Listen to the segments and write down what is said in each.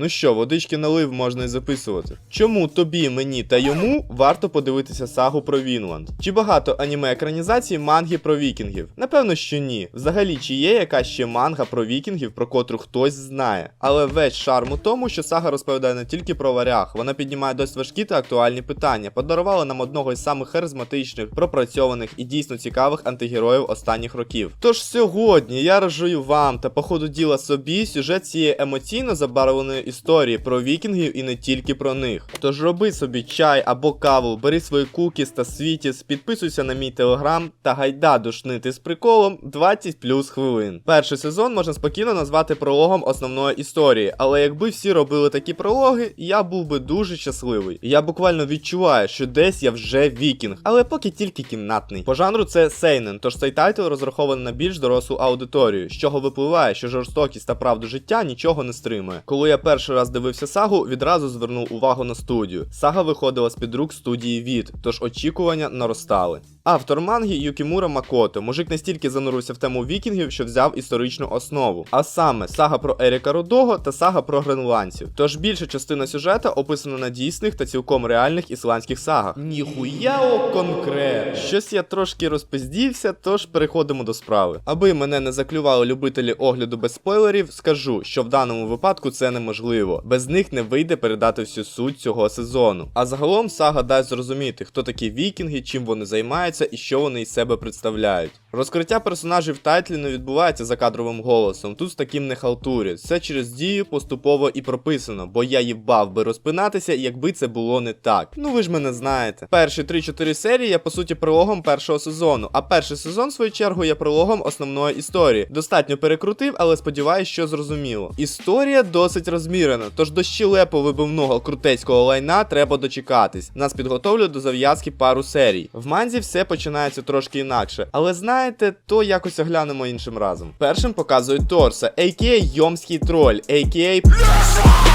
Ну що, водички налив можна і записувати. Чому тобі, мені та йому варто подивитися сагу про Вінланд? Чи багато аніме екранізацій манги про вікінгів? Напевно, що ні. Взагалі, чи є якась ще манга про вікінгів, про котру хтось знає. Але весь шарм у тому, що сага розповідає не тільки про варяг, вона піднімає досить важкі та актуальні питання, подарувала нам одного із самих харизматичних, пропрацьованих і дійсно цікавих антигероїв останніх років. Тож сьогодні я раджую вам та по ходу діла собі сюжет цієї емоційно забарвленої історії про вікінгів і не тільки про них. Тож роби собі чай або каву, бери свої кукіс та світіс, підписуйся на мій телеграм та гайда душнити з приколом 20 плюс хвилин. Перший сезон можна спокійно назвати прологом основної історії, але якби всі робили такі прологи, я був би дуже щасливий. Я буквально відчуваю, що десь я вже вікінг, але поки тільки кімнатний. По жанру це сейнен, тож цей тайтл розрахований на більш дорослу аудиторію, з чого випливає, що жорстокість та правду життя нічого не стримує. Коли я перший раз дивився сагу, відразу звернув увагу на студію. Сага виходила з під рук студії від, тож очікування наростали. Автор манги Юкімура Макото. Мужик настільки занурився в тему вікінгів, що взяв історичну основу. А саме сага про Еріка Рудого та сага про гренландців. Тож більша частина сюжета описана на дійсних та цілком реальних ісландських сагах. Ніхуяо конкрет. Щось я трошки розпиздівся, тож переходимо до справи. Аби мене не заклювали любителі огляду без спойлерів, скажу, що в даному випадку це неможливо. Без них не вийде передати всю суть цього сезону. А загалом сага дасть зрозуміти, хто такі вікінги, чим вони займаються і що вони із себе представляють. Розкриття персонажів тайтлі не відбувається за кадровим голосом. Тут з таким не халтурять. Все через дію поступово і прописано, бо я їбав би розпинатися, якби це було не так. Ну ви ж мене знаєте. Перші 3-4 серії є по суті прологом першого сезону, а перший сезон, в свою чергу, є прологом основної історії. Достатньо перекрутив, але сподіваюсь, що зрозуміло. Історія досить розмірена, тож до щелепо вибивного крутецького лайна треба дочекатись. Нас підготовлю до зав'язки пару серій. В манзі все починається трошки інакше, але знаєте, то якось оглянемо іншим разом. Першим показують Торса, а.к.а. Йомський троль, а.к.а.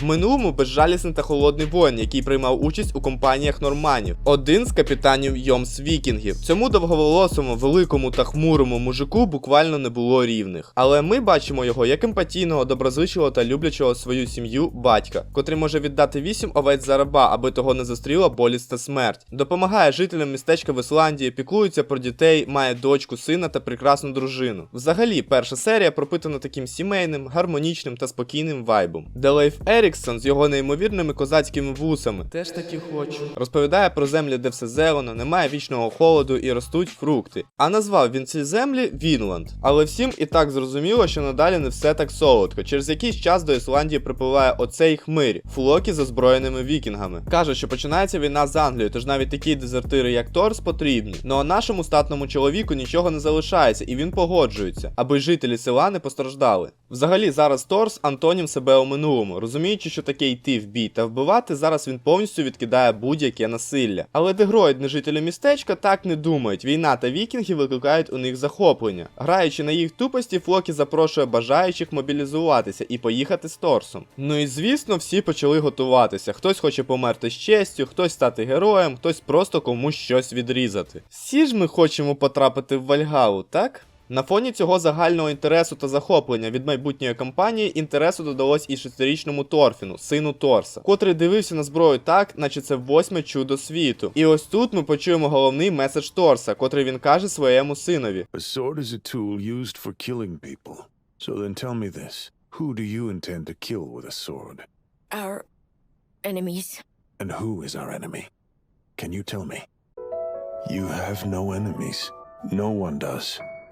В минулому безжалісний та холодний воїн, який приймав участь у компаніях норманів, один з капітанів Йомс Вікінгів. Цьому довговолосому, великому та хмурому мужику буквально не було рівних. Але ми бачимо його як емпатійного, доброзичливого та люблячого свою сім'ю батька, котрий може віддати вісім овець за раба, аби того не застріла боліста смерть. Допомагає жителям містечка в Ісландії, піклується про дітей, має дочку, сина та прекрасну дружину. Взагалі, перша серія пропитана таким сімейним, гармонічним та спокійним вайбом. Де Лейф Еріксон з його неймовірними козацькими вусами теж таки хочу. Розповідає про землі, де все зелено, немає вічного холоду і ростуть фрукти. А назвав він ці землі Вінланд. Але всім і так зрозуміло, що надалі не все так солодко. Через якийсь час до Ісландії припливає оцей хмирь, флокі з озброєними вікінгами. Кажуть, що починається війна з Англією, тож навіть такі дезертири, як Торс, потрібні. Ну а нашому статному чоловіку нічого не залишається, і він погоджується, аби жителі села не постраждали. Взагалі, зараз Торс антонім себе у минулому, розуміючи, що таке йти в бій та вбивати, зараз він повністю відкидає будь-яке насилля. Але дегроїдні жителі містечка так не думають. Війна та вікінги викликають у них захоплення. Граючи на їх тупості, Флокі запрошує бажаючих мобілізуватися і поїхати з Торсом. Ну і звісно, всі почали готуватися. Хтось хоче померти з честю, хтось стати героєм, хтось просто комусь щось відрізати. Всі ж ми хочемо потрапити в Вальгалу, так? На фоні цього загального інтересу та захоплення від майбутньої кампанії інтересу додалось і шестирічному Торфіну, сину Торса, котрий дивився на зброю так, наче це восьме чудо світу. І ось тут ми почуємо головний меседж Торса, котрий він каже своєму синові. A sword is a tool used for killing people. So then tell me this. Who do you intend to kill with a sword? Our enemies. And who is our enemy? Can you tell me? You have no enemies. No one does.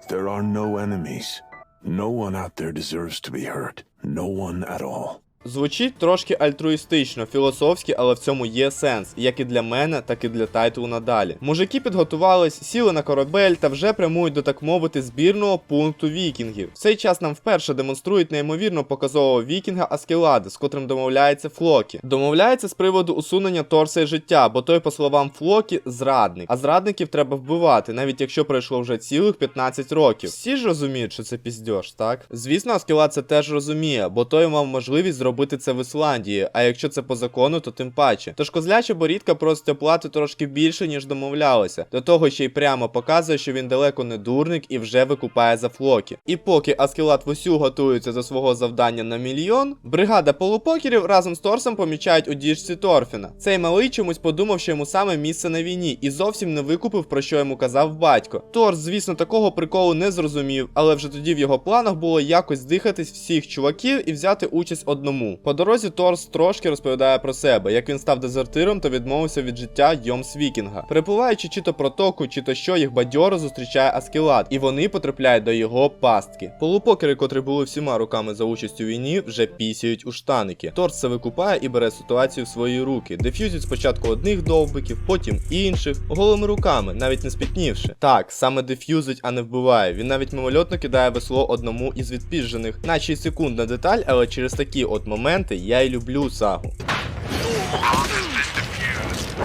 There are no enemies. No one out there deserves to be hurt. No one at all. Звучить трошки альтруїстично, філософськи, але в цьому є сенс, як і для мене, так і для тайтлу надалі. Мужики підготувались, сіли на корабель та вже прямують до так мовити збірного пункту вікінгів. В цей час нам вперше демонструють неймовірно показового вікінга Аскелади, з котрим домовляється Флокі. Домовляється з приводу усунення торса і життя, бо той, по словам Флокі, зрадник. А зрадників треба вбивати, навіть якщо пройшло вже цілих 15 років. Всі ж розуміють, що це піздьош, так? Звісно, Аскелад це теж розуміє, бо той мав можливість зробити робити це в Ісландії, а якщо це по закону, то тим паче. Тож козляча борідка просить оплати трошки більше, ніж домовлялися. До того ще й прямо показує, що він далеко не дурник і вже викупає за флокі. І поки Аскелат Вусю готується до свого завдання на мільйон, бригада полупокерів разом з Торсом помічають у діжці Торфіна. Цей малий чомусь подумав, що йому саме місце на війні, і зовсім не викупив, про що йому казав батько. Торс, звісно, такого приколу не зрозумів, але вже тоді в його планах було якось здихатись всіх чуваків і взяти участь одному. По дорозі Торс трошки розповідає про себе, як він став дезертиром та відмовився від життя Йомс Вікінга. Перепливаючи чи то протоку, чи то що, їх бадьоро зустрічає Аскелат, і вони потрапляють до його пастки. Полупокери, котрі були всіма руками за участь у війні, вже пісяють у штаники. Торс це викупає і бере ситуацію в свої руки. Деф'юзить спочатку одних довбиків, потім інших, голими руками, навіть не спітнівши. Так, саме деф'юзить, а не вбиває. Він навіть мимольотно кидає весло одному із відпіжених, наче й секундна деталь, але через такі от моменти я й люблю сагу.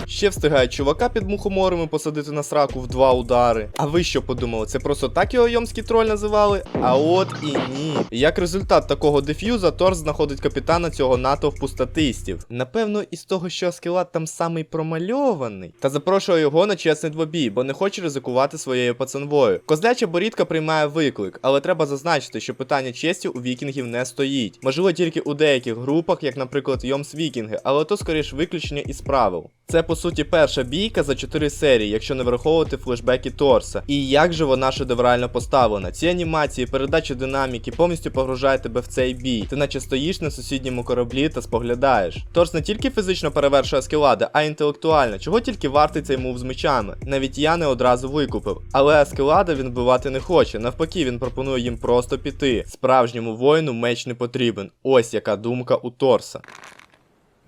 Ще встигають чувака під мухоморами посадити на сраку в два удари. А ви що подумали? Це просто так його йомський троль називали? А от і ні. Як результат такого деф'юза, Торс знаходить капітана цього натовпу статистів. Напевно, із того, що Аскелат там самий промальований. Та запрошує його на чесний двобій, бо не хоче ризикувати своєю пацанвою. Козляча борідка приймає виклик, але треба зазначити, що питання честі у вікінгів не стоїть. Можливо, тільки у деяких групах, як, наприклад, Йомс Вікінги, але то скоріш виключення із правил. Це по суті перша бійка за 4 серії, якщо не враховувати флешбеки Торса. І як же вона шедеврально поставлена. Ці анімації, передача динаміки повністю погружають тебе в цей бій. Ти наче стоїш на сусідньому кораблі та споглядаєш. Торс не тільки фізично перевершує Аскелада, а й інтелектуально, чого тільки вартий цей мув з мечами. Навіть я не одразу викупив. Але Аскелада він вбивати не хоче. Навпаки, він пропонує їм просто піти. Справжньому воїну меч не потрібен. Ось яка думка у Торса.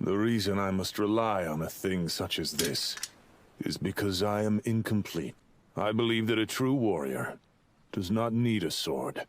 The reason I must rely on a thing such as this is because I am incomplete. I believe that a true warrior does not need a sword.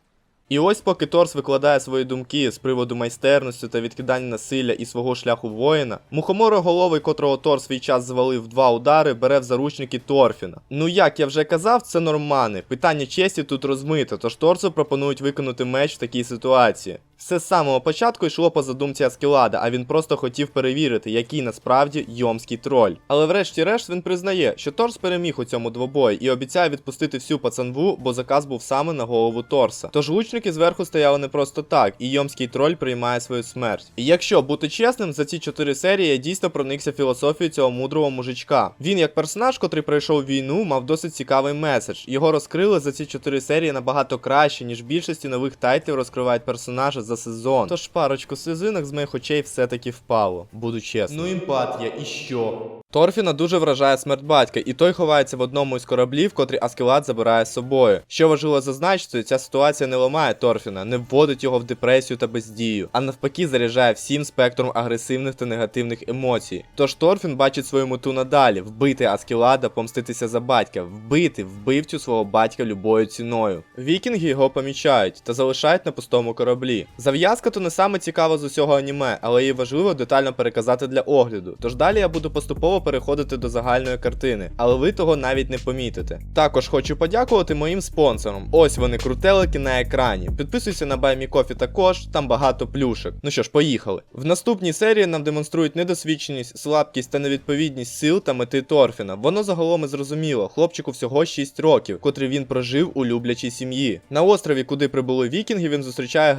І ось поки Торс викладає свої думки з приводу майстерності та відкидання насилля і свого шляху воїна, мухомороголовий, котрого Торс свій час звалив два удари, бере в заручники Торфіна. Ну як я вже казав, це нормани. Питання честі тут розмите, тож Торсу пропонують виконати меч в такій ситуації. Все з самого початку йшло по задумці Аскелада, а він просто хотів перевірити, який насправді йомський троль. Але врешті-решт він признає, що Торс переміг у цьому двобої і обіцяє відпустити всю пацанву, бо заказ був саме на голову Торса. Тож лучники зверху стояли не просто так, і йомський троль приймає свою смерть. І якщо бути чесним, за ці чотири серії я дійсно проникся філософією цього мудрого мужичка. Він, як персонаж, котрий пройшов війну, мав досить цікавий меседж. Його розкрили за ці чотири серії набагато краще, ніж більшості нових тайтлів розкривають персонажа за сезон. Тож парочку слізинок з моїх очей все-таки впало, буду чесним. Ну емпатія, і що? Торфіна дуже вражає смерть батька, і той ховається в одному із кораблів, котрі Аскелат забирає з собою. Що важливо зазначити, ця ситуація не ламає Торфіна, не вводить його в депресію та бездію, а навпаки заряджає всім спектром агресивних та негативних емоцій. Тож Торфін бачить свою мету надалі вбити Аскелада, помститися за батька, вбити вбивцю свого батька любою ціною. Вікінги його помічають та залишають на пустому кораблі. Зав'язка то не саме цікава з усього аніме, але її важливо детально переказати для огляду. Тож далі я буду поступово переходити до загальної картини, але ви того навіть не помітите. Також хочу подякувати моїм спонсорам. Ось вони крутелики на екрані. Підписуйся на BuyMeCoffee також, там багато плюшек. Ну що ж, поїхали. В наступній серії нам демонструють недосвідченість, слабкість та невідповідність сил та мети Торфіна. Воно загалом і зрозуміло. Хлопчику всього 6 років, котрий він прожив у люблячій сім'ї. На острові, куди прибули вікінги, він зустрічає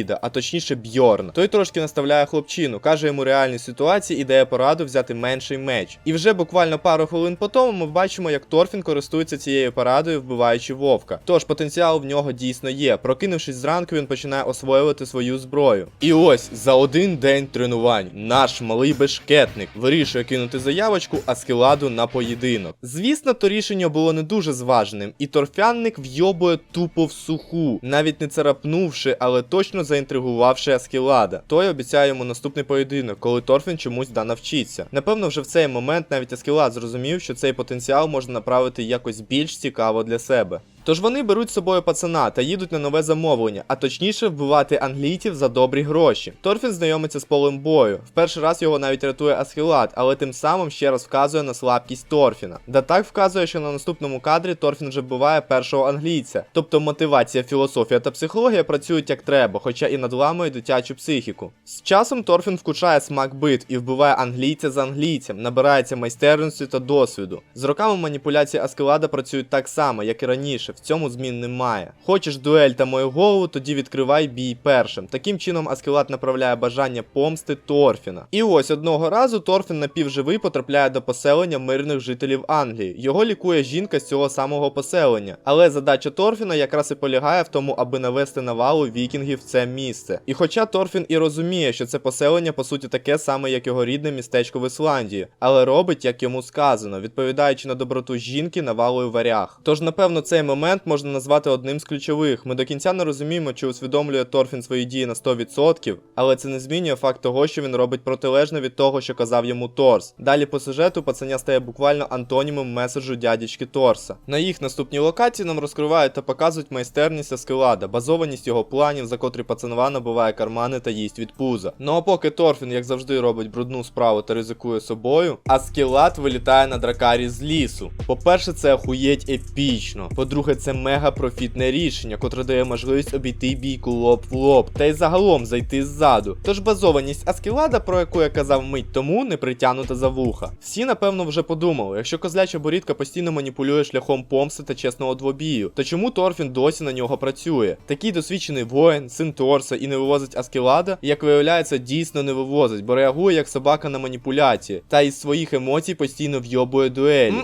грибоїда, а точніше Бьорн. Той трошки наставляє хлопчину, каже йому реальні ситуації і дає пораду взяти менший меч. І вже буквально пару хвилин по тому ми бачимо, як Торфін користується цією порадою, вбиваючи вовка. Тож потенціал в нього дійсно є. Прокинувшись зранку, він починає освоювати свою зброю. І ось за один день тренувань наш малий бешкетник вирішує кинути заявочку Аскеладу на поєдинок. Звісно, то рішення було не дуже зваженим, і торфянник вйобує тупо в суху, навіть не царапнувши, але точно заінтригувавши Аскілада. Той обіцяє йому наступний поєдинок, коли Торфін чомусь да навчиться. Напевно, вже в цей момент навіть Аскілад зрозумів, що цей потенціал можна направити якось більш цікаво для себе. Тож вони беруть з собою пацана та їдуть на нове замовлення, а точніше вбивати англійців за добрі гроші. Торфін знайомиться з полем бою. В перший раз його навіть рятує Асхілат, але тим самим ще раз вказує на слабкість Торфіна. Да так вказує, що на наступному кадрі Торфін вже вбиває першого англійця. Тобто мотивація, філософія та психологія працюють як треба, хоча і надламують дитячу психіку. З часом Торфін вкучає смак бит і вбиває англійця за англійцем, набирається майстерності та досвіду. З роками маніпуляції Аскелада працюють так само, як і раніше. В цьому змін немає. Хочеш дуель та мою голову, тоді відкривай бій першим. Таким чином Аскелад направляє бажання помсти Торфіна. І ось одного разу Торфін напівживий потрапляє до поселення мирних жителів Англії. Його лікує жінка з цього самого поселення. Але задача Торфіна якраз і полягає в тому, аби навести навалу вікінгів в це місце. І хоча Торфін і розуміє, що це поселення по суті таке саме, як його рідне містечко в Ісландії, але робить, як йому сказано, відповідаючи на доброту жінки навалою варяг. Тож, напевно, цей момент можна назвати одним з ключових. Ми до кінця не розуміємо, чи усвідомлює Торфін свої дії на 100%, але це не змінює факт того, що він робить протилежне від того, що казав йому Торс. Далі по сюжету пацаня стає буквально антонімом меседжу дядечки Торса. На їх наступній локації нам розкривають та показують майстерність Аскелада, базованість його планів, за котрі пацанова набиває кармани та їсть від пуза. Ну а поки Торфін, як завжди, робить брудну справу та ризикує собою, Аскелад вилітає на дракарі з лісу. По-перше, це охуєть епічно. По-друге, це мега профітне рішення, котре дає можливість обійти бійку лоб в лоб, та й загалом зайти ззаду. Тож базованість Аскелада, про яку я казав мить тому, не притягнута за вуха. Всі, напевно, вже подумали, якщо козляча борідка постійно маніпулює шляхом помсти та чесного двобію, то чому Торфін досі на нього працює? Такий досвідчений воїн, син Торса і не вивозить Аскелада, як виявляється, дійсно не вивозить, бо реагує як собака на маніпуляції, та із своїх емоцій постійно вйобує дуелі.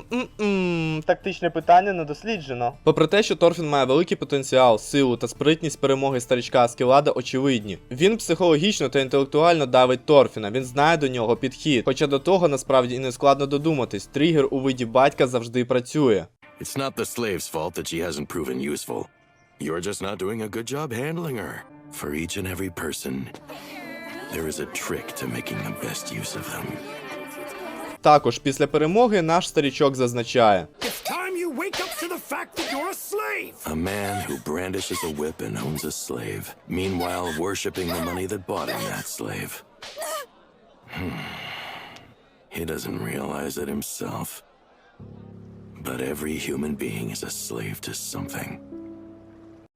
Тактичне питання не досліджено. Попри те, що Торфін має великий потенціал, силу та спритність перемоги старичка Аскелада очевидні. Він психологічно та інтелектуально давить Торфіна, він знає до нього підхід. Хоча до того насправді і не складно додуматись, тригер у виді батька завжди працює. It's not the slave's fault that she hasn't proven useful. You're just not doing a good job handling her. For each and every person, there is a trick to making the best use of them. Також після перемоги наш старічок зазначає. Time you wake up to the fact that you're a slave! A man who brandishes a whip and owns a slave, meanwhile worshipping the money that bought him that slave. Hmm. He doesn't realize it himself. But every human being is a slave to something.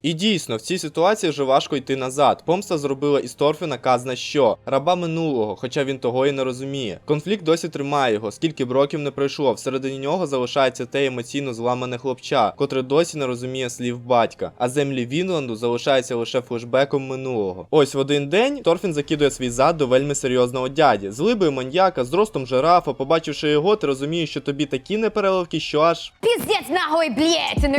І дійсно, в цій ситуації вже важко йти назад. Помста зробила із Торфіна казна що раба минулого, хоча він того і не розуміє. Конфлікт досі тримає його, скільки б років не пройшло. Всередині нього залишається те емоційно зламане хлопча, котре досі не розуміє слів батька. А землі Вінланду залишаються лише флешбеком минулого. Ось в один день Торфін закидує свій зад до вельми серйозного дяді. З либою маньяка, з ростом жирафа, побачивши його, ти розумієш, що тобі такі непереливки, що аж Пиздец нахуй, блядь! And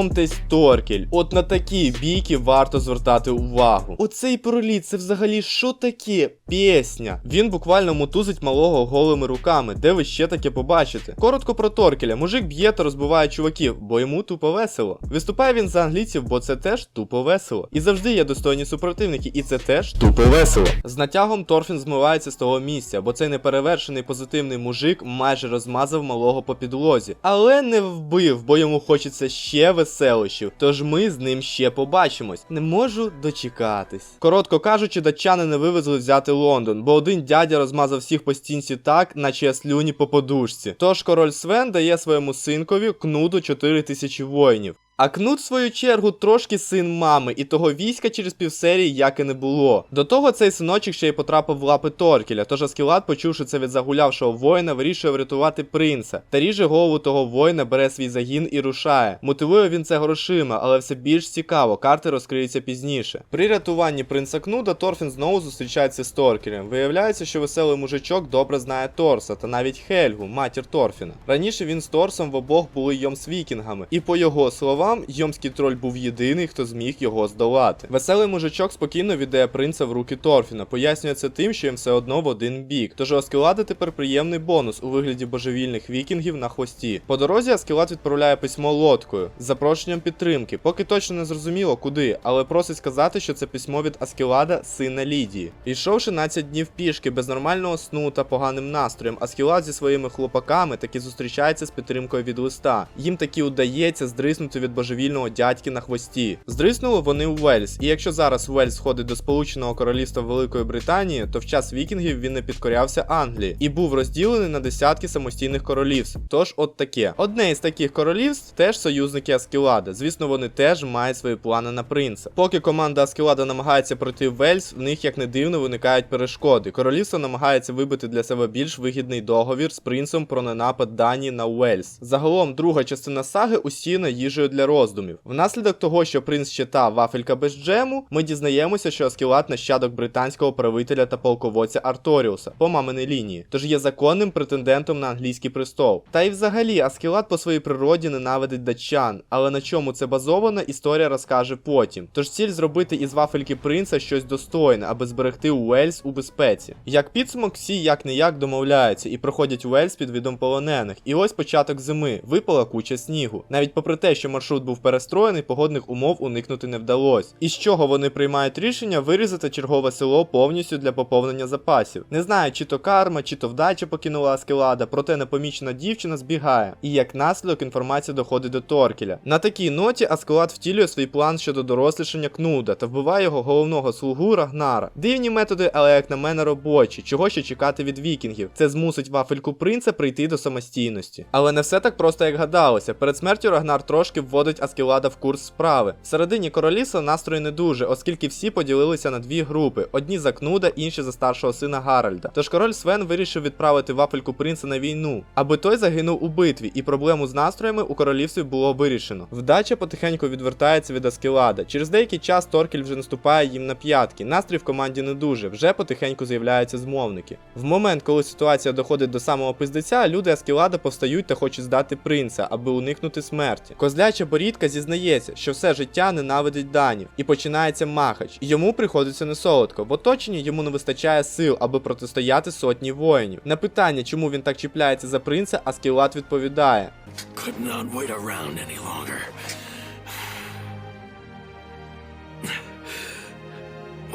Знайомтесь, Торкель. От на такі бійки варто звертати увагу. Оцей проліт, це взагалі що таке? Пісня. Він буквально мотузить малого голими руками. Де ви ще таке побачите? Коротко про Торкеля. Мужик б'є та розбиває чуваків, бо йому тупо весело. Виступає він за англійців, бо це теж тупо весело. І завжди є достойні супротивники, і це теж тупо весело. З натягом Торфін змивається з того місця, бо цей неперевершений позитивний мужик майже розмазав малого по підлозі, але не вбив, бо йому хочеться ще веселощів. Тож ми з ним ще побачимось. Не можу дочекатись. Коротко кажучи, датчани не вивезли взяти Лондон, бо один дядя розмазав всіх по стінці так, наче я слюні по подушці. Тож король Свен дає своєму синкові кнуду 4 тисячі воїнів. А Кнут, в свою чергу, трошки син мами, і того війська через півсерії як і не було. До того цей синочок ще й потрапив в лапи Торкеля, тож Аскілад, почувши це від загулявшого воїна, вирішує врятувати принца. Та ріже голову того воїна, бере свій загін і рушає. Мотивує він це грошима, але все більш цікаво, карти розкриються пізніше. При рятуванні принца Кнуда Торфін знову зустрічається з Торкелем. Виявляється, що веселий мужичок добре знає Торса та навіть Хельгу, матір Торфіна. Раніше він з Торсом в обох були йомс вікінгами, і по його словам. Словам, йомський троль був єдиний, хто зміг його здолати. Веселий мужичок спокійно віддає принца в руки Торфіна, пояснює це тим, що їм все одно в один бік. Тож у Аскелада тепер приємний бонус у вигляді божевільних вікінгів на хвості. По дорозі Аскелад відправляє письмо лодкою з запрошенням підтримки, поки точно не зрозуміло куди, але просить сказати, що це письмо від Аскелада, сина Лідії. Ішов 16 днів пішки без нормального сну та поганим настроєм, Аскелад зі своїми хлопаками таки зустрічається з підтримкою від листа. Їм таки удається здриснути від божевільного дядьки на хвості. Здриснули вони у Вельс, і якщо зараз Вельс входить до Сполученого Королівства Великої Британії, то в час вікінгів він не підкорявся Англії і був розділений на десятки самостійних королівств. Тож, от таке. Одне із таких королівств теж союзники Аскелада. Звісно, вони теж мають свої плани на принца. Поки команда Аскелада намагається пройти Вельс, в них як не дивно виникають перешкоди. Королівство намагається вибити для себе більш вигідний договір з принцем про ненапад Данії на Уельс. Загалом, друга частина саги усіяна їжею для роздумів. Внаслідок того, що принц читав вафелька без джему, ми дізнаємося, що Аскелад нащадок британського правителя та полководця Арторіуса по маминій лінії, тож є законним претендентом на англійський престол. Та й взагалі Аскелад по своїй природі ненавидить датчан, але на чому це базовано, історія розкаже потім. Тож ціль зробити із вафельки принца щось достойне, аби зберегти Уельс у безпеці. Як підсумок, всі як не як домовляються і проходять Уельс під видом полонених. І ось початок зими, випала куча снігу. Навіть попри те, що маршрут був перестроєний, погодних умов уникнути не вдалося. І з чого вони приймають рішення вирізати чергове село повністю для поповнення запасів. Не знаю, чи то карма, чи то вдача покинула Аскелада, проте непомічена дівчина збігає. І як наслідок інформація доходить до Торкеля. На такій ноті Аскелад втілює свій план щодо дорослішання Кнуда та вбиває його головного слугу Рагнара. Дивні методи, але як на мене робочі. Чого ще чекати від вікінгів? Це змусить вафельку принца прийти до самостійності. Але не все так просто, як гадалося. Перед смертю Рагнар трошки вводить Аскелада в курс справи. Всередині королівства настрої не дуже, оскільки всі поділилися на дві групи: одні за Кнуда, інші за старшого сина Гаральда. Тож король Свен вирішив відправити вафельку принца на війну, аби той загинув у битві, і проблему з настроями у королівстві було вирішено. Вдача потихеньку відвертається від Аскелада. Через деякий час Торкель вже наступає їм на п'ятки. Настрій в команді не дуже, вже потихеньку з'являються змовники. В момент, коли ситуація доходить до самого пиздеця, люди Аскелада повстають та хочуть здати принца, аби уникнути смерті. Козляча борідка зізнається, що все життя ненавидить данів, і починається махач. Йому приходиться не солодко. В оточенні йому не вистачає сил, аби протистояти сотні воїнів. На питання, чому він так чіпляється за принца, Аскелад відповідає: Could not wait around any longer.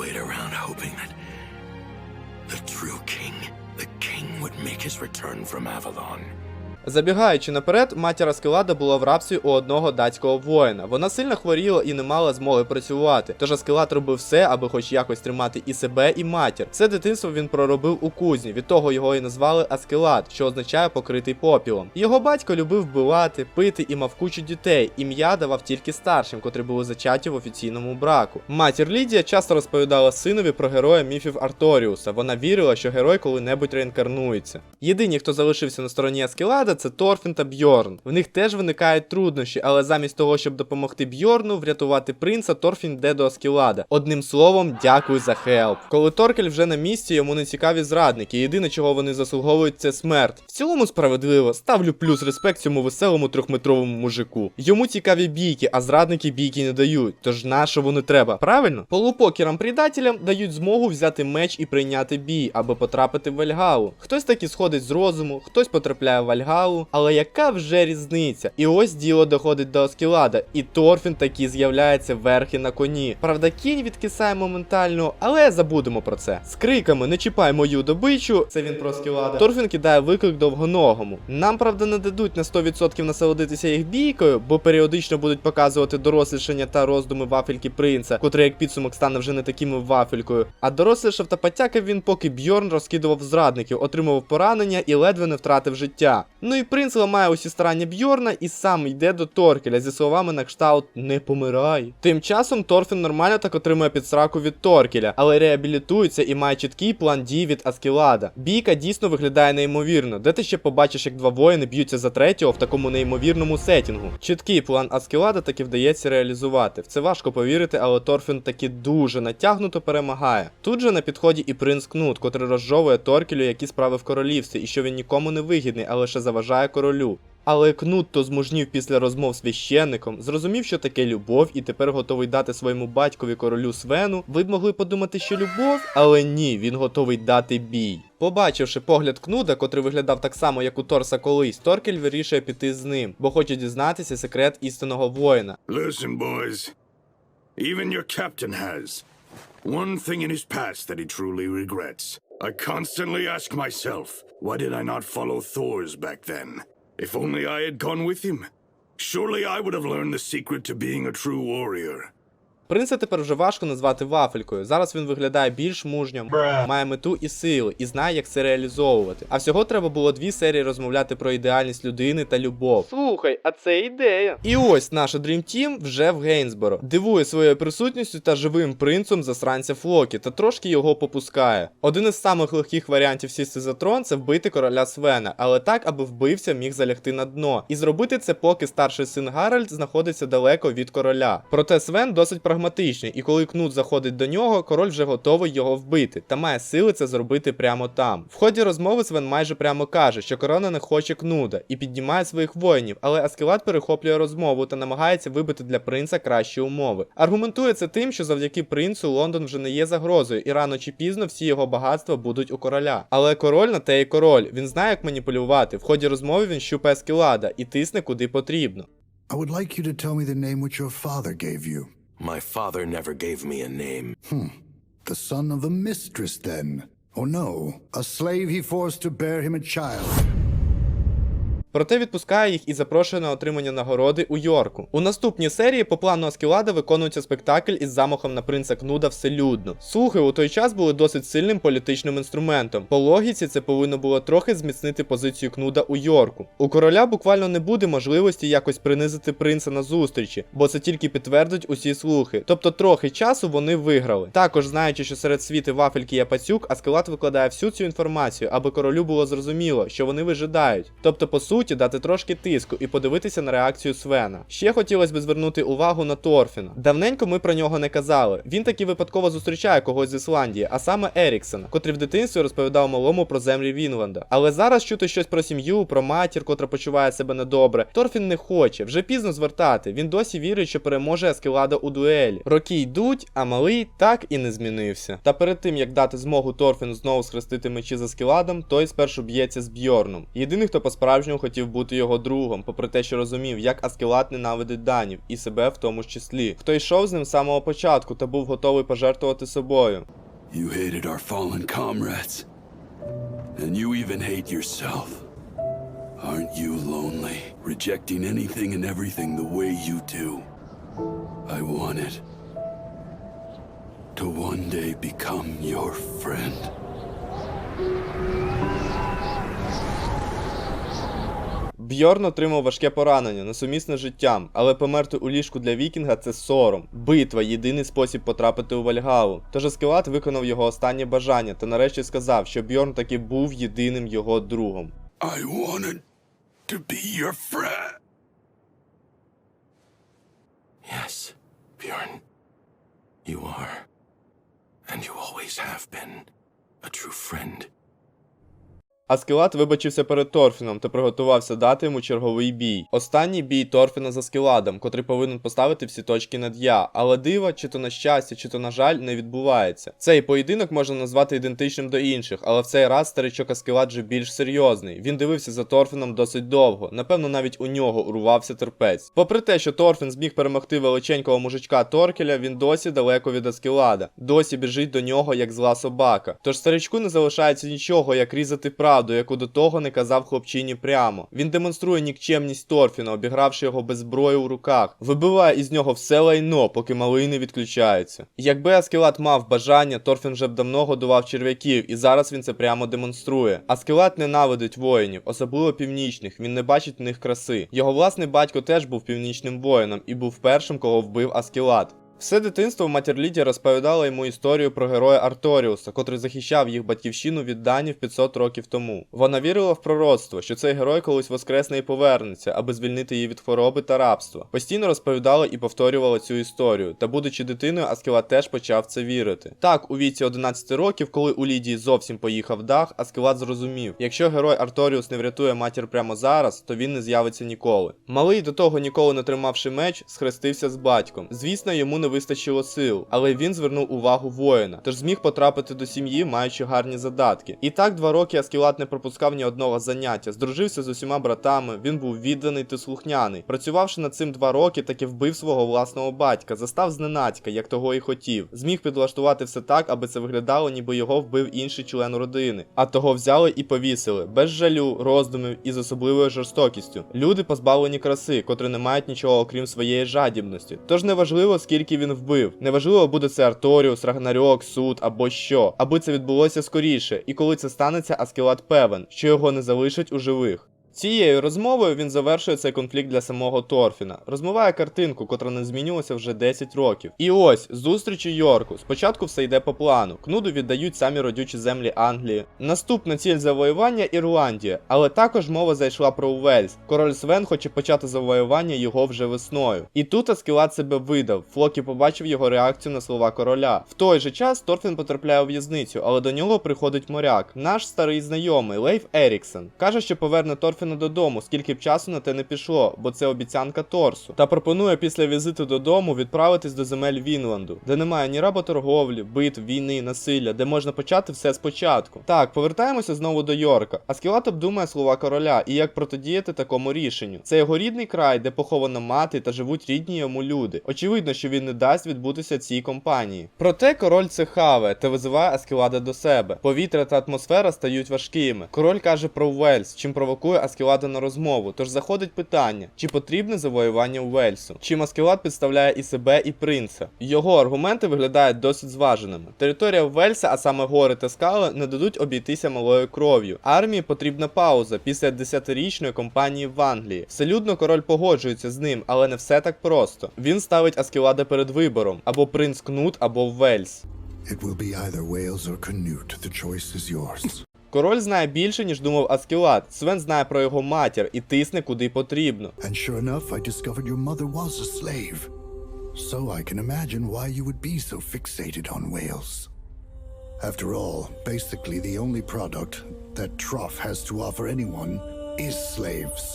Wait around hoping that the true king, the king would make his return from Avalon. Забігаючи наперед, матір Аскелада була в рабстві у одного датського воїна. Вона сильно хворіла і не мала змоги працювати. Тож Аскелад робив все, аби хоч якось тримати і себе, і матір. Все дитинство він проробив у кузні. Від того його і назвали Аскелад, що означає покритий попілом. Його батько любив вбивати, пити і мав кучу дітей. Ім'я давав тільки старшим, котрі були зачаті в офіційному браку. Матір Лідія часто розповідала синові про героя міфів Арторіуса. Вона вірила, що герой коли-небудь реінкарнується. Єдині, хто залишився на стороні Аскелада, це Торфін та Бьорн. В них теж виникають труднощі, але замість того, щоб допомогти Бьорну врятувати принца, Торфін йде до Аскелада. Одним словом, дякую за хелп. Коли Торкель вже на місці, йому не цікаві зрадники. Єдине, чого вони заслуговують, це смерть. В цілому справедливо. Ставлю плюс респект цьому веселому трьохметровому мужику. Йому цікаві бійки, а зрадники бійки не дають. Тож на що вони треба? Правильно? Полупокерам предателям дають змогу взяти меч і прийняти бій, аби потрапити в Вальгалу. Хтось таки сходить з розуму, хтось потрапляє в Вальгалу, але яка вже різниця? І ось діло доходить до Аскелада, і Торфін таки з'являється верхи на коні. Правда, кінь відкисає моментально, але забудемо про це. З криками не чіпай мою добичу, це він про Аскелада. Торфін кидає виклик довгоногому. Нам, правда, не дадуть на 100% насолодитися їх бійкою, бо періодично будуть показувати дорослішання та роздуми вафельки принца, котрий як підсумок стане вже не такими вафелькою. А дорослішав та потякав він, поки Бьорн розкидував зрадників, отримував поранення і ледве не втратив життя. Ну і принц ламає усі старання Бьорна і сам йде до Торкеля зі словами на кшталт не помирай. Тим часом Торфін нормально так отримує підсраку від Торкеля, але реабілітується і має чіткий план дій від Аскелада. Бійка дійсно виглядає неймовірно, де ти ще побачиш, як два воїни б'ються за третього в такому неймовірному сетінгу. Чіткий план Аскелада таки вдається реалізувати. В це важко повірити, але Торфін таки дуже натягнуто перемагає. Тут же на підході і принц Кнут, котрий розжовує Торкелю, які справи в королівстві, і що він нікому не вигідний, а лише заважає королю. Але Кнут то змужнів після розмов з священником, зрозумів, що таке любов, і тепер готовий дати своєму батькові королю Свену. Ви б могли подумати, що любов, але ні, він готовий дати бій. Побачивши погляд Кнуда, котрий виглядав так само, як у Торса колись, Торкель вирішує піти з ним, бо хоче дізнатися секрет істинного воїна. Listen, boys. Even your captain has one thing in his past that he truly regrets. I constantly ask myself, why did I not follow Thor's back then? If only I had gone with him. Surely I would have learned the secret to being a true warrior. Принца тепер вже важко назвати вафелькою. Зараз він виглядає більш мужньо, має мету і сили, і знає, як це реалізовувати. А всього треба було дві серії розмовляти про ідеальність людини та любов. Слухай, а це ідея. І ось наша Dream Team вже в Гейнсборо. Дивує своєю присутністю та живим принцем засранця Флокі, та трошки його попускає. Один із самих легких варіантів сісти за трон це вбити короля Свена, але так, аби вбивця міг залягти на дно. І зробити це, поки старший син Гаральд знаходиться далеко від короля. Проте Свен досить прагматичний, і коли кнут заходить до нього, король вже готовий його вбити, та має сили це зробити прямо там. В ході розмови Свен майже прямо каже, що корона не хоче кнуда і піднімає своїх воїнів, але Аскелат перехоплює розмову та намагається вибити для принца кращі умови. Аргументує це тим, що завдяки принцу Лондон вже не є загрозою, і рано чи пізно всі його багатства будуть у короля. Але король на те і король. Він знає, як маніпулювати. В ході розмови він щупає Аскелада і тисне куди потрібно. I would like you to tell me the name which your father gave you. My father never gave me a name. Hmm. The son of a mistress, then. Oh no, a slave he forced to bear him a child. Проте відпускає їх і запрошує на отримання нагороди у Йорку. У наступній серії по плану Аскелада виконується спектакль із замахом на принца Кнуда вселюдно. Слухи у той час були досить сильним політичним інструментом. По логіці це повинно було трохи зміцнити позицію Кнуда у Йорку. У короля буквально не буде можливості якось принизити принца на зустрічі, бо це тільки підтвердить усі слухи. Тобто трохи часу вони виграли. Також знаючи, що серед світи вафельки є пацюк, Аскелад викладає всю цю інформацію, аби королю було зрозуміло, що вони вижидають. Тобто, по суті, дати трошки тиску і подивитися на реакцію Свена. Ще хотілося б звернути увагу на Торфіна. Давненько ми про нього не казали. Він таки випадково зустрічає когось з Ісландії, а саме Еріксена, котрий в дитинстві розповідав малому про землі Вінланда. Але зараз чути щось про сім'ю, про матір, котра почуває себе недобре. Торфін не хоче, вже пізно звертати. Він досі вірить, що переможе Ескелада у дуелі. Роки йдуть, а малий так і не змінився. Та перед тим як дати змогу Торфіну знову схрестити мечі за Скеладом, той спершу б'ється з Бьорном. Єдиний, хто по-справжньому хотів бути його другом, попри те, що розумів, як Аскелад ненавидить данів, і себе в тому ж числі. Хто йшов з ним з самого початку та був готовий пожертвувати собою. You hated our fallen comrades. And you even hate yourself. Aren't you lonely, rejecting anything and everything the way you do? I wanted to one day become your friend. Бьорн отримав важке поранення, несумісне з життям, але померти у ліжку для вікінга це сором. Битва єдиний спосіб потрапити у Вальгалу. Тож Аскелат виконав його останнє бажання та нарешті сказав, що Бьорн таки був єдиним його другом. I wanted to be your friend. Yes, Bjorn. You are. And you always have been a true friend. Аскелат вибачився перед Торфіном та приготувався дати йому черговий бій. Останній бій Торфіна з Аскеладом, котрий повинен поставити всі точки над я, але дива, чи то на щастя, чи то на жаль, не відбувається. Цей поєдинок можна назвати ідентичним до інших, але в цей раз старичок Аскелад вже більш серйозний. Він дивився за Торфіном досить довго. Напевно, навіть у нього урвався терпець. Попри те, що Торфін зміг перемогти величенького мужичка Торкеля, він досі далеко від Аскелада, досі біжить до нього як зла собака. Тож старичку не залишається нічого, як різати правду, яку до того не казав хлопчині прямо. Він демонструє нікчемність Торфіна, обігравши його без зброї у руках, вибиває із нього все лайно, поки малий не відключається. Якби Аскелат мав бажання, Торфін вже б давно годував черв'яків, і зараз він це прямо демонструє. Аскелат ненавидить воїнів, особливо північних. Він не бачить в них краси. Його власний батько теж був північним воїном і був першим, кого вбив Аскелат. Все дитинство матір Лідія розповідала йому історію про героя Арторіуса, котрий захищав їх батьківщину від данів 500 років тому. Вона вірила в пророцтво, що цей герой колись воскресне і повернеться, аби звільнити її від хвороби та рабства. Постійно розповідала і повторювала цю історію. Та будучи дитиною, Аскелат теж почав це вірити. Так, у віці 11 років, коли у Лідії зовсім поїхав дах, Аскелат зрозумів, якщо герой Арторіус не врятує матір прямо зараз, то він не з'явиться ніколи. Малий до того ніколи не тримавши меч, схрестився з батьком. Звісно, йому не вистачило сил, але він звернув увагу воїна, тож зміг потрапити до сім'ї, маючи гарні задатки. І так два роки Аскелат не пропускав ні одного заняття, здружився з усіма братами, він був відданий та слухняний. Працювавши над цим два роки, таки вбив свого власного батька, застав зненацька, як того і хотів. Зміг підлаштувати все так, аби це виглядало, ніби його вбив інший член родини. А того взяли і повісили, без жалю, роздумів і з особливою жорстокістю. Люди позбавлені краси, котрі не мають нічого окрім своєї жадібності. Тож неважливо, скільки він вбив. Неважливо, буде це Арторіус, Рагнарьок, суд або що, аби це відбулося скоріше. І коли це станеться, Аскелат певен, що його не залишать у живих. Цією розмовою він завершує цей конфлікт для самого Торфіна, розмиває картинку, котра не змінювалася вже 10 років. І ось зустріч у Йорку. Спочатку все йде по плану. Кнуду віддають самі родючі землі Англії. Наступна ціль завоювання Ірландія, але також мова зайшла про Уельс. Король Свен хоче почати завоювання його вже весною. І тут Аскелат себе видав. Флокі побачив його реакцію на слова короля. В той же час Торфін потрапляє у в'язницю, але до нього приходить моряк, наш старий знайомий Лейф Еріксон. Каже, що поверне Торфіна додому, скільки б часу на те не пішло, бо це обіцянка Торсу. Та пропонує після візиту додому відправитись до земель Вінланду, де немає ні работорговлі, битв, війни, насилля, де можна почати все спочатку. Так, повертаємося знову до Йорка. Аскелат обдумує слова короля і як протидіяти такому рішенню. Це його рідний край, де похована мати та живуть рідні йому люди. Очевидно, що він не дасть відбутися цій компанії. Проте король це хаве та визиває Аскелада до себе. Повітря та атмосфера стають важкими. Король каже про Уельс, чим провокує Аскелада на розмову. Тож заходить питання, чи потрібне завоювання Уельсу? Чим Аскелад підставляє і себе, і принца. Його аргументи виглядають досить зваженими. Територія Вельса, а саме гори та скали, не дадуть обійтися малою кров'ю. Армії потрібна пауза після десятирічної кампанії в Англії. Вселюдно король погоджується з ним, але не все так просто. Він ставить Аскелада перед вибором: або принц Кнут, або Вельс. It will be either Wales or Canute. The choice is yours. Король знає більше, ніж думав Аскелад. Свен знає про його матір і тисне куди потрібно. all, basically the only product that Trough has to offer anyone is slaves.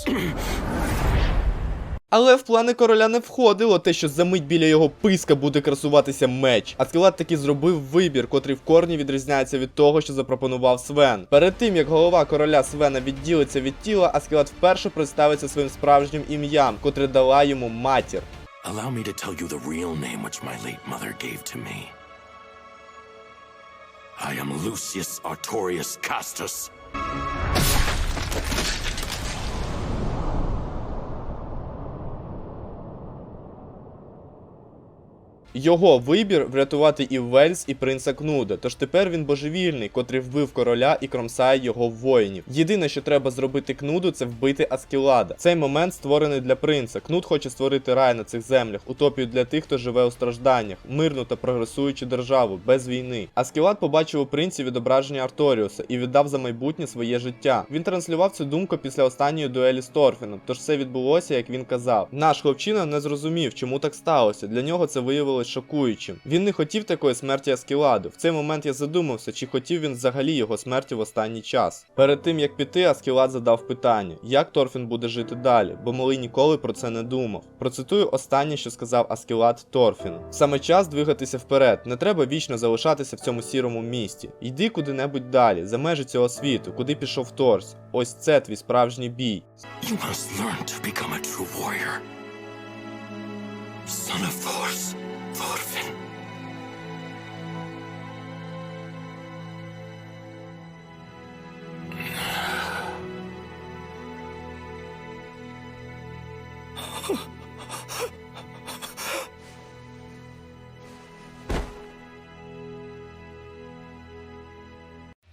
Але в плани короля не входило те, що за мить біля його писка буде красуватися меч. Аскелад таки зробив вибір, котрий в корні відрізняється від того, що запропонував Свен. Перед тим як голова короля Свена відділиться від тіла, Аскелад вперше представиться своїм справжнім ім'ям, котре дала йому матір. Allow me to tell you the real name which my late mother gave to me. I am Lucius Artorius Castus. Його вибір врятувати і Вельс, і принца Кнуда. Тож тепер він божевільний, котрий вбив короля і кромсає його воїнів. Єдине, що треба зробити Кнуду, це вбити Аскелада. Цей момент створений для принца. Кнуд хоче створити рай на цих землях, утопію для тих, хто живе у стражданнях, мирну та прогресуючу державу без війни. Аскелад побачив у принці відображення Арторіуса і віддав за майбутнє своє життя. Він транслював цю думку після останньої дуелі з Торфіном, тож все відбулося, як він казав. Наш хлопчина не зрозумів, чому так сталося. Для нього це виявилось шокуючим. Він не хотів такої смерті Аскеладу. В цей момент я задумався, чи хотів він взагалі його смерті в останній час. Перед тим як піти, Аскелад задав питання, як Торфін буде жити далі, бо малий ніколи про це не думав. Процитую останнє, що сказав Аскелад Торфіну. Саме час двигатися вперед. Не треба вічно залишатися в цьому сірому місті. Йди куди-небудь далі, за межі цього світу, куди пішов Торс. Ось це твій справжній бій. You must learn to become a true warrior. Son of Force, Orfin.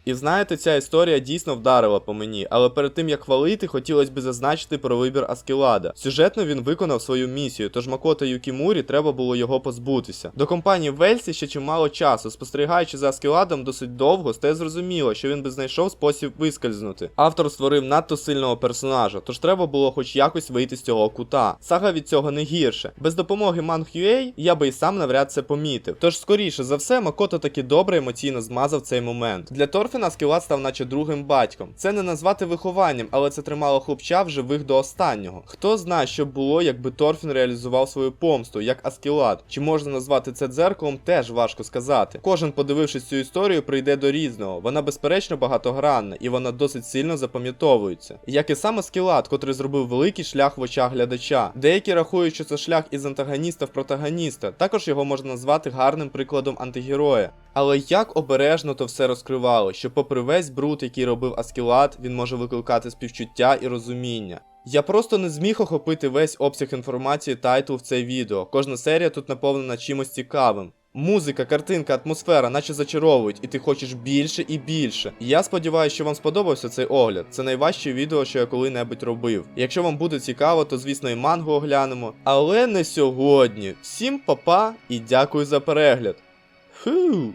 І знаєте, ця історія дійсно вдарила по мені, але перед тим як хвалити, хотілося б зазначити про вибір Аскелада. Сюжетно він виконав свою місію, тож Макото Юкімурі треба було його позбутися. До компанії Вельсі ще чимало часу. Спостерігаючи за Аскеладом досить довго, стає зрозуміло, що він би знайшов спосіб вискользнути. Автор створив надто сильного персонажа, тож треба було хоч якось вийти з цього кута. Сага від цього не гірше. Без допомоги Манг.UA я би і сам навряд це помітив. Тож, скоріше за все, Макото таки добре емоційно змазав цей момент. Для Торфіна Аскелад став наче другим батьком. Це не назвати вихованням, але це тримало хлопча в живих до останнього. Хто знає, що було, якби Торфін реалізував свою помсту, як Аскелад. Чи можна назвати це дзеркалом, теж важко сказати. Кожен, подивившись цю історію, прийде до різного. Вона безперечно багатогранна, і вона досить сильно запам'ятовується. Як і сам Аскелад, котрий зробив великий шлях в очах глядача. Деякі рахують, що це шлях із антагоніста в протагоніста. Також його можна назвати гарним прикладом антигероя. Але як обережно то все розкривало, що попри весь бруд, який робив Аскелад, він може викликати співчуття і розуміння. Я просто не зміг охопити весь обсяг інформації тайтлу в це відео. Кожна серія тут наповнена чимось цікавим. Музика, картинка, атмосфера, наче зачаровують, і ти хочеш більше і більше. Я сподіваюся, що вам сподобався цей огляд. Це найважче відео, що я коли-небудь робив. Якщо вам буде цікаво, то звісно і мангу оглянемо. Але не сьогодні. Всім па-па і дякую за перегляд. Фу.